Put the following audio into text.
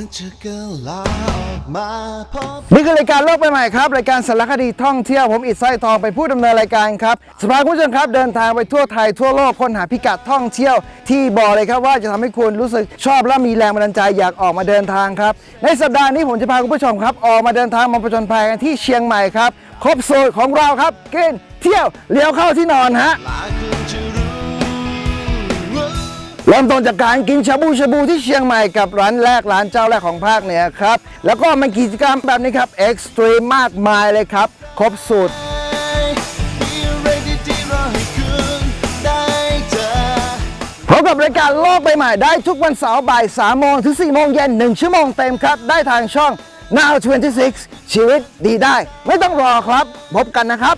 มันจะกลาออกมาพบ นี่คือรายการโลกใหม่ครับ รายการสารคดีท่องเที่ยวผมอิดไส้ทองเป็นผู้ดำเนินรายการครับสภาคุณผู้ชมครับเดินทางไปทั่วไทยทั่วโลกค้นหาพิกัดท่องเที่ยว ที่บอกเลยครับว่าจะทำให้คุณรู้สึกชอบและมีแรงบันดาลใจอยากออกมาเดินทางครับ ในสัปดาห์นี้ผมจะพาคุณผู้ชมครับ ออกมาเดินทางมาประจนภัยกันที่เชียงใหม่ครับครบสูตรของเราครับกินเที่ยวเลี้ยวเข้าที่นอนฮะ ลาคนจะรู้ เริ่มต้นจากการกินชาบูชาบูที่เชียงใหม่กับร้านแรกร้านเจ้าแรกของภาคเหนือครับ แล้วก็มันกิจกรรมแบบนี้ครับเอ็กซ์ตรีมมากมายเลยครับ ครบสูตรมีอะไรดีๆรอให้คุณได้เจอพบกับรายการโลกใบใหม่ได้ทุกวันเสาร์บ่าย3โมงถึง4โมงเย็น 1 ชั่วโมงเต็มครับ ได้ทางช่อง Now 26 ชีวิตดีได้ ไม่ต้องรอครับ พบกันนะครับ